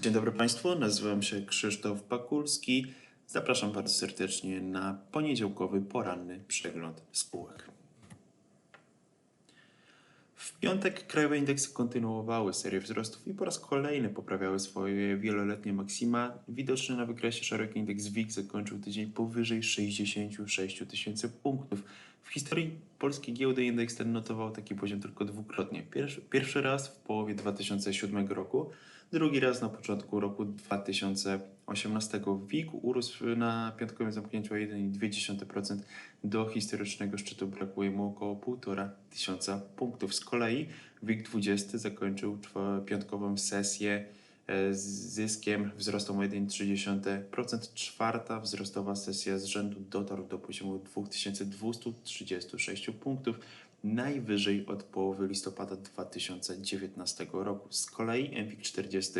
Dzień dobry Państwu, nazywam się Krzysztof Pakulski. Zapraszam bardzo serdecznie na poniedziałkowy poranny przegląd spółek. W piątek krajowe indeksy kontynuowały serię wzrostów i po raz kolejny poprawiały swoje wieloletnie maksima. Widoczny na wykresie szeroki indeks WIG zakończył tydzień powyżej 66 tysięcy punktów. W historii polskiej giełdy indeks ten notował taki poziom tylko dwukrotnie. Pierwszy, pierwszy raz w połowie 2007 roku, drugi raz na początku roku 2018. WIG urósł na piątkowym zamknięciu o 1,2% do historycznego szczytu brakuje mu 1,5 tysiąca punktów. Z kolei WIG20 zakończył czwa- piątkową sesję e, z zyskiem wzrostą o 1,3%. Czwarta wzrostowa sesja z rzędu dotarł do poziomu 2236 punktów, najwyżej od połowy listopada 2019 roku. Z kolei MWIG 40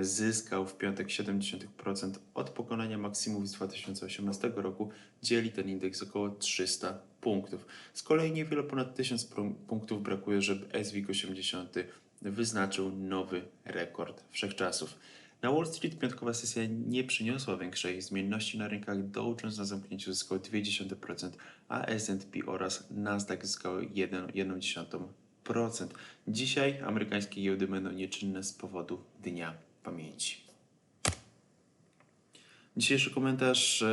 zyskał w piątek 0,7% od pokonania maksimów z 2018 roku. Dzieli ten indeks około 300 punktów. Z kolei niewiele ponad 1000 pr- punktów brakuje, żeby SWIG 80 wyznaczył nowy rekord wszechczasów. Na Wall Street piątkowa sesja nie przyniosła większej zmienności na rynkach. Dow Jones na zamknięciu zyskał 0,2%, a S&P oraz Nasdaq zyskały 1,1%. Dzisiaj amerykańskie giełdy będą nieczynne z powodu Dnia Pamięci. Dzisiejszy komentarz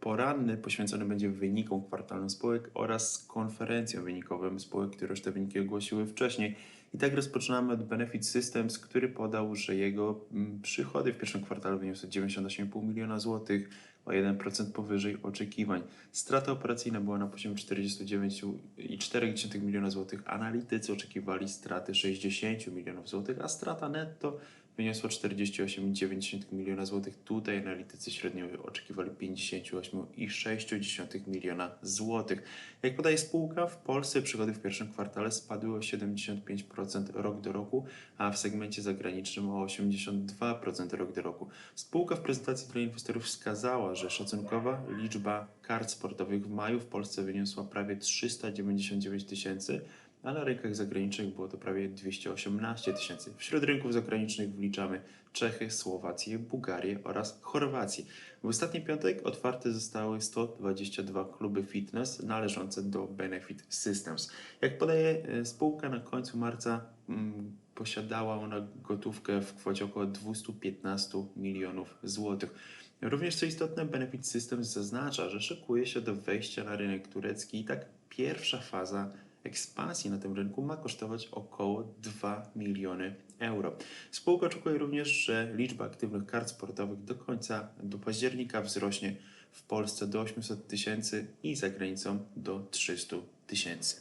poranny poświęcony będzie wynikom kwartalnym spółek oraz konferencjom wynikowym spółek, które już te wyniki ogłosiły wcześniej. I tak rozpoczynamy od Benefit Systems, który podał, że jego mm, przychody w pierwszym kwartale wyniosły 98,5 miliona złotych, o 1% powyżej oczekiwań. Strata operacyjna była na poziomie 49,4 miliona złotych. Analitycy oczekiwali straty 60 milionów złotych, a strata netto wyniosła 48,9 miliona złotych. Tutaj analitycy średnio oczekiwali 58,6 miliona złotych. Jak podaje spółka, w Polsce przychody w pierwszym kwartale spadły o 75% rok do roku, a w segmencie zagranicznym o 82% rok do roku. Spółka w prezentacji dla inwestorów wskazała, że szacunkowa liczba kart sportowych w maju w Polsce wyniosła prawie 399 tysięcy, a na rynkach zagranicznych było to prawie 218 tysięcy. Wśród rynków zagranicznych wliczamy Czechy, Słowację, Bułgarię oraz Chorwację. W ostatni piątek otwarte zostały 122 kluby fitness należące do Benefit Systems. Jak podaje e, spółka, na końcu marca mm, posiadała ona gotówkę w kwocie około 215 milionów złotych. Również co istotne, Benefit Systems zaznacza, że szykuje się do wejścia na rynek turecki i tak pierwsza faza ekspansji na tym rynku ma kosztować około 2 miliony euro. Spółka oczekuje również, że liczba aktywnych kart sportowych do końca do października wzrośnie w Polsce do 800 tysięcy i za granicą do 300 tysięcy.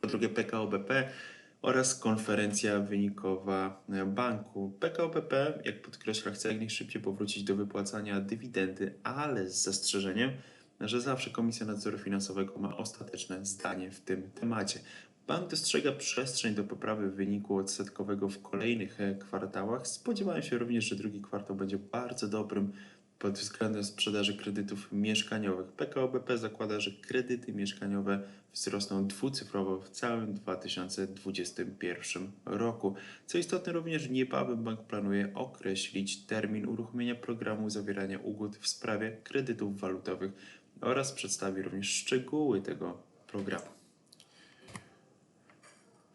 Po drugie PKO BP oraz konferencja wynikowa banku. PKO BP, jak podkreśla, chce jak najszybciej powrócić do wypłacania dywidendy, ale z zastrzeżeniem, że zawsze Komisja Nadzoru Finansowego ma ostateczne zdanie w tym temacie. Bank dostrzega przestrzeń do poprawy wyniku odsetkowego w kolejnych e, kwartałach. Spodziewałem się również, że drugi kwartał będzie bardzo dobrym pod względem sprzedaży kredytów mieszkaniowych. PKO BP zakłada, że kredyty mieszkaniowe wzrosną dwucyfrowo w całym 2021 roku. Co istotne, również niebawem bank planuje określić termin uruchomienia programu zawierania ugód w sprawie kredytów walutowych oraz przedstawi również szczegóły tego programu.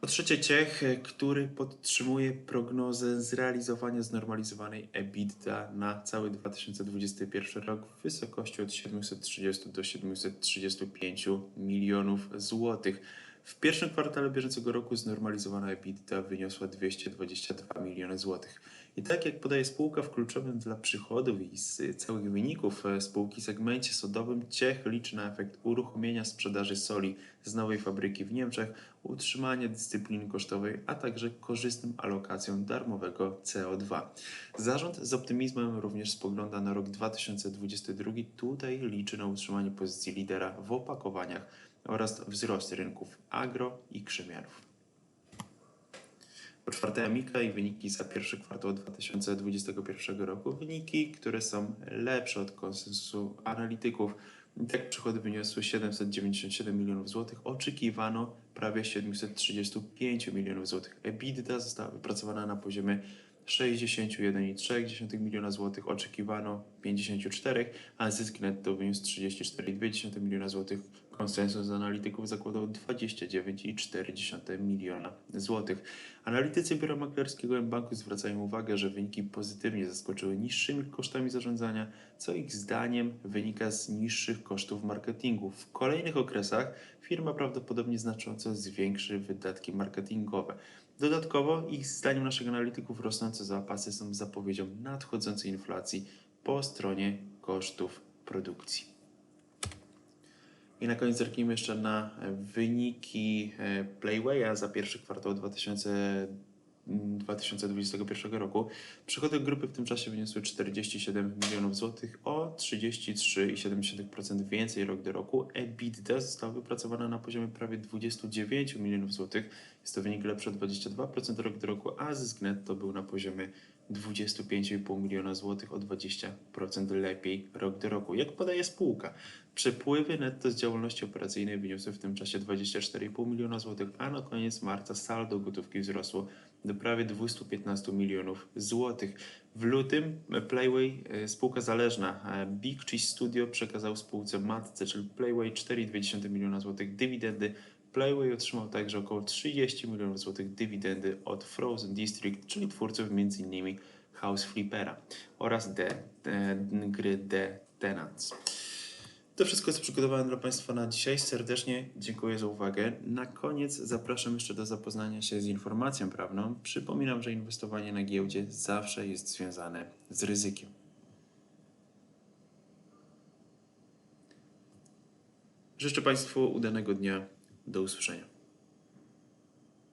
Po trzecie Ciech, który podtrzymuje prognozę zrealizowania znormalizowanej EBITDA na cały 2021 rok w wysokości od 730 do 735 milionów złotych. W pierwszym kwartale bieżącego roku znormalizowana EBITDA wyniosła 222 miliony złotych. I tak jak podaje spółka w kluczowym dla przychodów i z całych wyników e, spółki segmencie sodowym Ciech liczy na efekt uruchomienia sprzedaży soli z nowej fabryki w Niemczech, utrzymanie dyscypliny kosztowej, a także korzystną alokacją darmowego CO2. Zarząd z optymizmem również spogląda na rok 2022. Tutaj liczy na utrzymanie pozycji lidera w opakowaniach oraz wzrost rynków agro i krzemianów. Po czwarte, Amika i wyniki za pierwszy kwartał 2021 roku. Wyniki, które są lepsze od konsensusu analityków. Tak przychody wyniosły 797 milionów złotych. Oczekiwano prawie 735 milionów złotych. EBITDA została wypracowana na poziomie 61,3 miliona złotych, oczekiwano 54, a zysk netto wyniósł 34,2 miliona złotych. Konsensus analityków zakładał 29,4 miliona złotych. Analitycy biura maklerskiego banku zwracają uwagę, że wyniki pozytywnie zaskoczyły niższymi kosztami zarządzania, co ich zdaniem wynika z niższych kosztów marketingu. W kolejnych okresach firma prawdopodobnie znacząco zwiększy wydatki marketingowe. Dodatkowo, ich zdaniem naszych analityków, rosnące zapasy są zapowiedzią nadchodzącej inflacji po stronie kosztów produkcji. I na koniec zerknijmy jeszcze na wyniki e, Playwaya za pierwszy kwartał 2000, mm, 2021 roku. Przychody grupy w tym czasie wyniosły 47 milionów złotych, o 33,7% więcej rok do roku. EBITDA została wypracowana na poziomie prawie 29 milionów złotych. Jest to wynik lepszy o 22% rok do roku, a zysk netto był na poziomie 25,5 miliona złotych, o 20% lepiej rok do roku. Jak podaje spółka, przepływy netto z działalności operacyjnej wyniosły w tym czasie 24,5 miliona złotych, a na koniec marca saldo gotówki wzrosło do prawie 215 milionów złotych. W lutym Playway, e, spółka zależna e, Big Cheese Studio przekazał spółce matce, czyli Playway 4,2 miliona złotych dywidendy. Playway otrzymał także około 30 milionów złotych dywidendy od Frozen District, czyli twórców m.in. House Flippera oraz gry The Tenants. To wszystko jest przygotowane dla Państwa na dzisiaj. Serdecznie dziękuję za uwagę. Na koniec zapraszam jeszcze do zapoznania się z informacją prawną. Przypominam, że inwestowanie na giełdzie zawsze jest związane z ryzykiem. Życzę Państwu udanego dnia. Do usłyszenia.